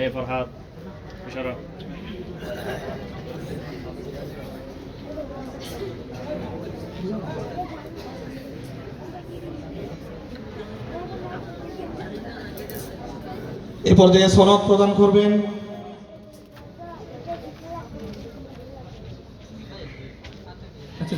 এ ফরহাদ ইশারা। এ পর্যায়ে সনদ প্রদান করবেন। আচ্ছা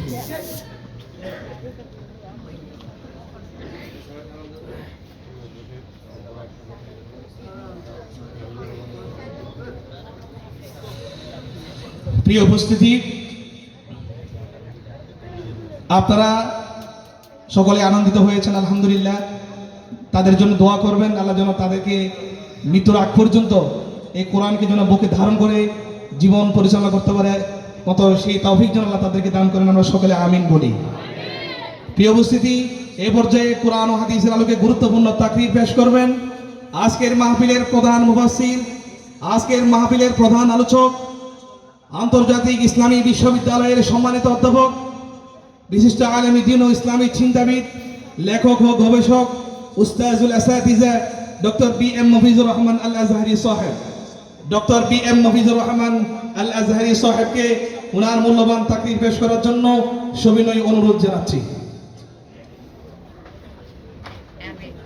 প্রিয় উপস্থিতি, আপনারা সকলে আনন্দিত হয়েছেন, আলহামদুলিল্লাহ। তাদের জন্য দোয়া করবেন, আল্লাহ যেন তাদেরকে মৃত্যুর আগ পর্যন্ত এই কোরআনকে যেন বুকে ধারণ করে জীবন পরিচালনা করতে পারে। মতো সেই তৌফিক যেন আল্লাহ তাদেরকে দান করেন, আমরা সকলে আমিন বলি। প্রিয় উপস্থিতি এই পর্যায়ে কোরআন ও হাদিসের আলোকে গুরুত্বপূর্ণ তাকরির পেশ করবেন। আজকের মাহফিলের প্রধান মুফাসসির, আজকের মাহফিলের প্রধান আলোচক আন্তর্জাতিক ইসলামী বিশ্ববিদ্যালয়ের সম্মানিত অধ্যাপক, বিশিষ্ট আলমী দিন ও ইসলামী চিন্তাবিদ, লেখক ও গবেষক উস্তাজুল আসাদিজা doctor B M Mafizur Rahman Al Azhari সাহেব। Doctor B M Mafizur Rahman Al Azhari সাহেবকে ওনার মূল্যবান তাকরির পেশ করার জন্য সবিনয় অনুরোধ জানাচ্ছি।